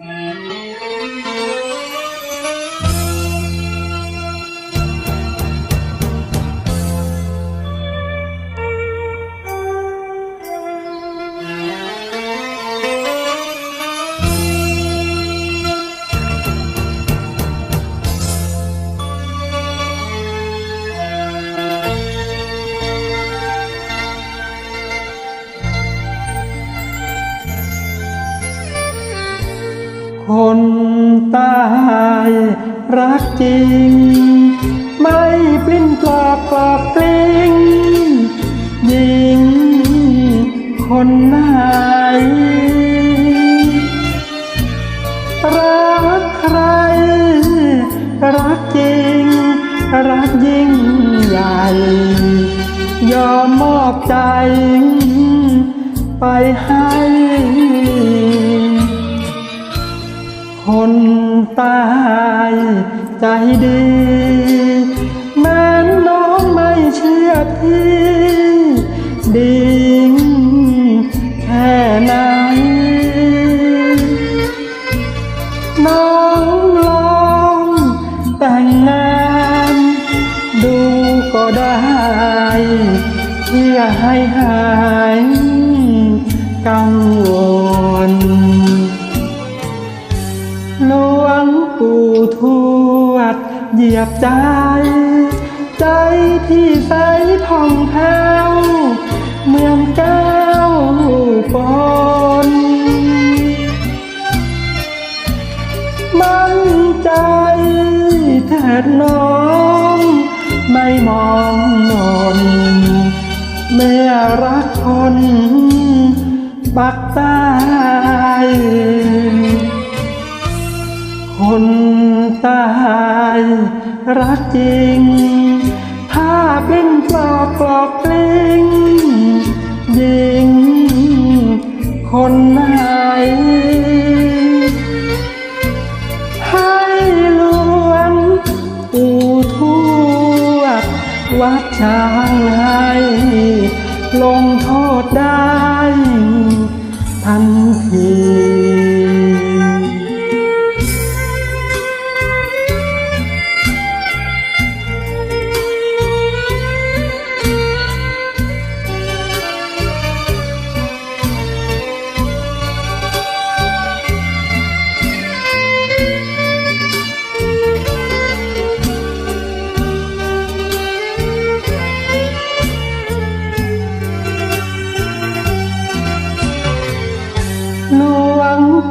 Mm. คนตายรักจริง ไม่ปลิ้นปลอกกอกกลิ้งหญิงคนไหนรักใคร รักจริง รักยิ่งใหญ่ ยอมมอบใจ ไปให้ คนตายใจดี แม้น้องไม่เชื่อพี่ดิ่งแค่ไหน น้องลองแต่งงานดูก็ได้เพื่อให้หาย เหยียบใจ ใจที่ใสผ่องแผ้วเมืองแก้วปนมั่นใจเถิดน้อง ไม่มองมนเมื่อรักคนปักใต้คน ตาย รักจริง ถ้าเป็นปลอกปลอกกลิ้งยิง คนไหนให้หลวงปู่ทววัดช้างให้ลงโทษได้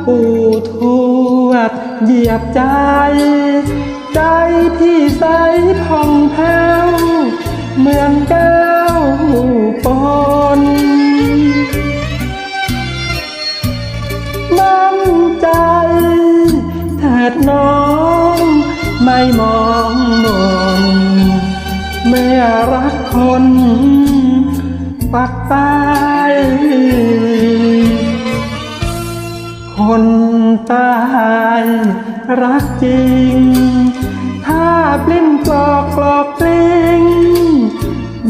ปู่ทวดเหยียบใจ ใจที่ใสผ่องแผ้วเหมือนแก้วปนมั่นใจเถิดน้องไม่มองมนเมื่อรักคนปักใต้ คนตายรักจริง ถ้าปลิ้นปลอกปลอกกลิ้ง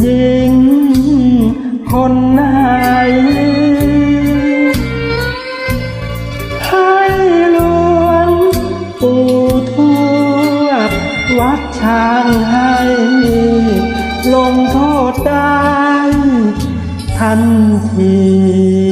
ยิงคนไหนให้ลวงปู่ทวดวัดช้างให้ ลงโทษได้ทันที